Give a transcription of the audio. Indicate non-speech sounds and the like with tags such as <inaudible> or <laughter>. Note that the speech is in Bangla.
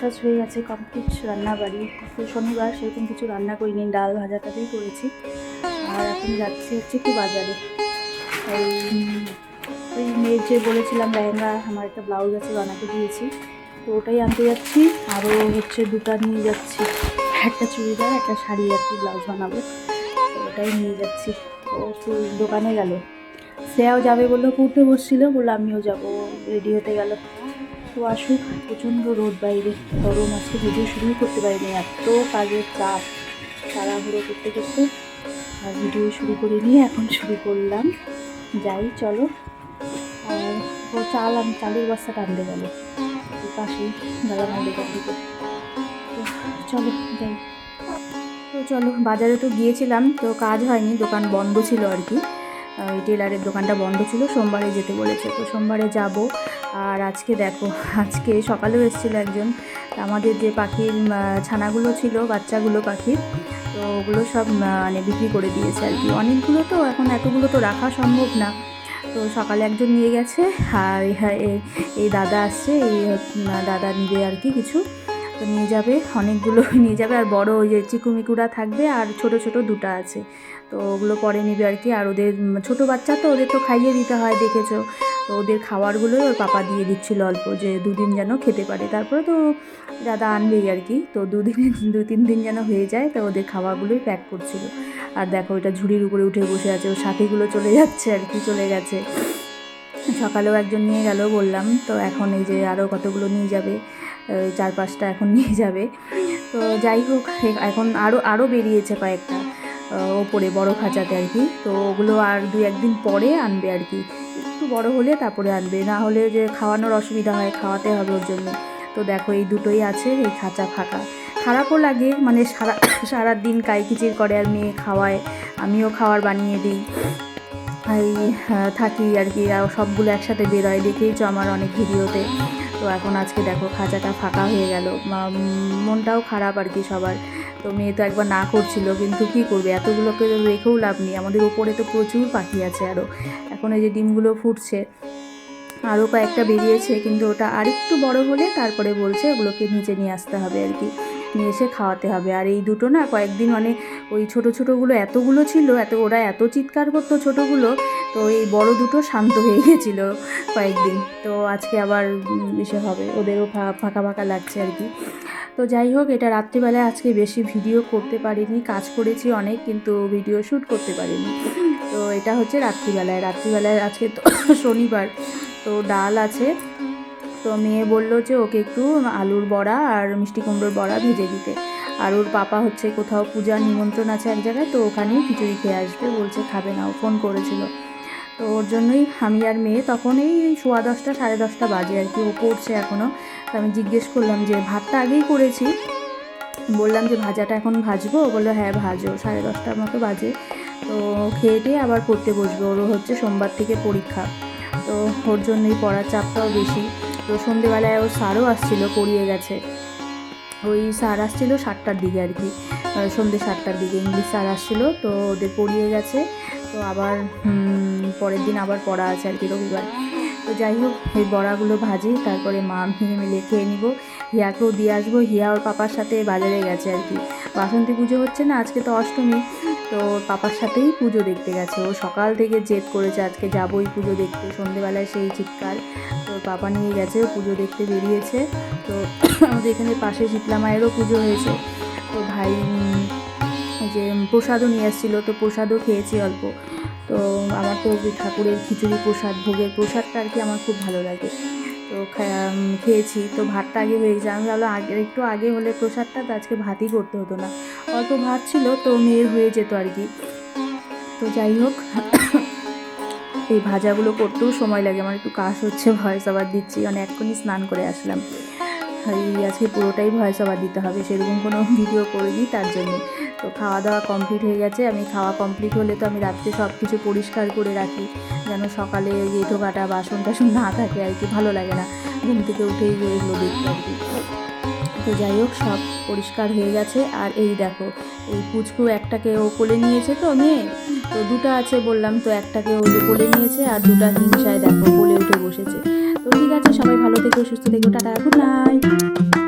টাজ হয়ে গেছে কমপ্লিট রান্না বাড়ি তো শনিবার, সেরকম কিছু রান্না করিনি, ডাল ভাজা টাতেই করেছি। আর এখন যাচ্ছি হচ্ছে একটু বাজারে। ওই মেয়ের যে বলেছিলাম, লেহেঙ্গা, আমার একটা ব্লাউজ আছে, বানাতে দিয়েছি। তো ওটাই আনতে যাচ্ছি, আরও হচ্ছে দুটা নিয়ে যাচ্ছি। একটা চুড়িদার, একটা শাড়ি আর কি ব্লাউজ বানাবো। ওটাই নিয়ে যাচ্ছি। ও দোকানে গেল। শ্রেয়াও যাবে বলল পড়তে বসছিল, বলল আমিও যাব রেডি হতে গেল। তো আসুক প্রচণ্ড রোদ বাইরে। গরম আজকে ভিডিও শুরুই করতে পারিনি, এত কাজের চাপ। তাড়াহুড়ো করতে করতে আর ভিডিও শুরু করে নিয়ে এখন শুরু করলাম। যাই, চলো। আর চাল আমি চালের বস্তাটা আনতে গেল পাশেই দাদা দোকান তো চলো, যাই। তো চলো, বাজারে তো গিয়েছিলাম, তো কাজ হয়নি, দোকান বন্ধ ছিল আর কি। টেলারের দোকানটা বন্ধ ছিল, সোমবারে যেতে বলেছে। তো সোমবারে যাব। আর আজকে দেখো, আজকে সকালেও এসেছিল একজন। আমাদের যে পাখির ছানাগুলো ছিল, বাচ্চাগুলো পাখির, তো ওগুলো সব মানে বিক্রি করে দিয়েছে আর কি। অনেকগুলো তো এখন এতগুলো তো রাখা সম্ভব না। তো সকালে একজন নিয়ে গেছে, আর এই- দাদা আসছে, এই দাদা নিবে আর কি কিছু। তো নিয়ে যাবে, অনেকগুলো <laughs> নিয়ে যাবে। আর বড় ওই যে চিকুমিকুরা থাকবে আর ছোট ছোট দুটো আছে। তো ওগুলো পরে নিবে আর কি। আর ওদের ছোট বাচ্চা তো, ওদের তো খাইয়ে দিতে হয়, দেখেছ? তো ওদের খাবারগুলোই ওর পাপা দিয়ে দিচ্ছিল অল্প, যে দুদিন যেন খেতে পারে। তারপরে তো দাদা আনবেই আর কি। তো দুদিনে, <laughs> দু তিন দিন যেন হয়ে যায়, তো ওদের খাবারগুলোই প্যাক করছিল। আর দেখো ওইটা ঝুড়ির উপরে উঠে বসে আছে। ওর সাথীগুলো চলে যাচ্ছে আর কি, চলে গেছে। সকালেও একজন নিয়ে গেল, বললাম। তো এখন এই যে আরও কতগুলো নিয়ে যাবে। চার পাঁচটা এখন <laughs> নিয়ে যাবে। তো যাই হোক এখন আরও আরও বেরিয়েছে কয়েকটা ওপরে বড় খাঁচাতে আর কি। তো ওগুলো আর দু একদিন পরে আনবে আর কি। একটু বড় হলে তারপরে আনবে। না হলে যে খাওয়ানোর অসুবিধা হয়, খাওয়াতে হবে ওর জন্য। তো দেখো এই দুটোই আছে, এই খাঁচা ফাঁকা। খারাপও লাগে মানে সারা সারা দিন কাইকিচির করে আর মেয়ে খাওয়ায়। আমিও খাওয়ার বানিয়ে দিই। থাকি আর কি সবগুলো একসাথে বেরোয়। দেখেইছো আমার অনেক ভিডিওতে। তো এখন আজকে দেখো, খাঁচাটা ফাঁকা হয়ে গেল। মনটাও খারাপ আর কি সবার। তো মেয়ে তো একবার না করছিল, কিন্তু কি করবে? এতগুলোকে রেখেও লাভ নেই। আমাদের ওপরে তো প্রচুর পাখি আছে আরও এখন এই যে ডিমগুলো ফুটছে আরও কয়েকটা বেরিয়েছে, কিন্তু ওটা আরেকটু বড় হলে তারপরে বলছে ওগুলোকে নিচে নিয়ে আসতে হবে আর কি। নিয়ে এসে খাওয়াতে হবে। আর এই দুটো না কয়েকদিন মানে ওই ছোট ছোটোগুলো এতগুলো ছিল, এত ওরা এত চিৎকার করতো ছোটোগুলো, তো এই বড় দুটো শান্ত হয়ে গেছিল কয়েকদিন। তো আজকে আবার এসে হবে। ওদেরও ফাঁকা ফাঁকা লাগছে আর কি। তো যাই হোক, এটা রাত্রিবেলায় আজকে বেশি ভিডিও করতে পারিনি, কাজ করেছি অনেক, কিন্তু ভিডিও শ্যুট করতে পারিনি। তো এটা হচ্ছে রাত্রিবেলায়। রাত্রিবেলায় আজকে তো শনিবার, তো ডাল আছে। তো মেয়ে বলল যে ওকে একটু আলুর বড়া আর মিষ্টি কুমড়োর বড়া ভেজে দিতে। আর ওর পাপা হচ্ছে কোথাও পূজার নিমন্ত্রণ আছে এক জায়গায়, তো ওখানেই খিচুড়ি খেয়ে আসবে, বলছে খাবে না, ও ফোন করেছিল। তো ওর জন্যই আমি আর মেয়ে তখন এই সোয়া দশটা, সাড়ে দশটা বাজে আর কি, ও পড়ছে এখনও তো আমি জিজ্ঞেস করলাম যে ভাতটা আগেই করেছি? বললাম যে ভাজাটা এখন ভাজবো? বলল হ্যাঁ ভাজো, সাড়ে দশটার মতো বাজে। তো খেয়ে দিয়ে আবার পড়তে বসবো। ওরও হচ্ছে সোমবার থেকে পরীক্ষা, তো ওর জন্যই পড়ার চাপটাও বেশি। তো সন্ধেবেলায় ওর স্যারও আসছিল পড়িয়ে গেছে। ওই স্যার আসছিল সাতটার দিকে আর কি আহ, সন্ধ্যে সাতটার দিকে। ইংলিশ স্যার আসছিল তো ওদের পড়িয়ে গেছে। তো আবার পরের দিন আবার পড়া আছে আর কি রবিবার। তো যাই হোক এই বড়াগুলো ভাজি তারপরে মা ভেঙে মিলে খেয়ে নিব। হিয়াকেও দিয়ে আসব। হিয়া ওর পাপার সাথে বাজারে গেছে আর কি। বাসন্তী পুজো হচ্ছে না আজকে তো অষ্টমী। তো পাপার সাথেই পুজো দেখতে গেছে। ও সকাল থেকে জেদ করেছে, আজকে যাবোই পুজো দেখতে। সন্ধেবেলায় সেই চিৎকার। তো পাপা নিয়ে গেছে, পুজো দেখতে বেরিয়েছে। তো আমাদের এখানে পাশে শীতলা মায়েরও পুজো হয়েছে। তো ভাই যে প্রসাদও নিয়ে এসেছিল তো প্রসাদও খেয়েছি অল্প। তো আমার তো ঠাকুরের খিচুড়ি প্রসাদ, ভোগের প্রসাদটা আর কি আমার খুব ভালো লাগে। তো খেয়েছি। তো ভাতটা আগে হয়ে গেছে। আমি ভাবলাম আগে একটু আগে হলে প্রসাদটা, তো আজকে ভাতই করতে হতো না। অল্প ভাত ছিল, তো মেয়ের হয়ে যেত আর কি। তো যাই হোক, এই ভাজাগুলো করতেও সময় লাগে। আমার একটু কাশ হচ্ছে, ভয়েস আবার দিচ্ছি। মানে এক্ষুনি স্নান করে আসলাম। আজকে পুরোটাই ভয়েস আবার দিতে হবে। সেরকম কোনো ভিডিও করিনি, তার জন্য। তো খাওয়া দাওয়া কমপ্লিট হয়ে গেছে। আমি খাওয়া কমপ্লিট হলে তো আমি রাত্রে সব কিছু পরিষ্কার করে রাখি, যেন সকালে এঁঠো কাটা বাসন টাসন না থাকে আর কি। ভালো লাগে না। ঘুম থেকে উঠেই এগুলো দেখতে আর কি তো যাই হোক, সব পরিষ্কার হয়ে গেছে। আর এই দেখো, এই পুচকু একটাকে ও কোলে নিয়েছে তো মেয়ে তো দুটা আছে বললাম, তো একটাকে ও কোলে নিয়েছে আর দুটা হিংসায় দেখো কোলে উঠে বসেছে। তো ঠিক আছে, সবাই ভালো থেকো, সুস্থ থেকো, টাটা গুড নাইট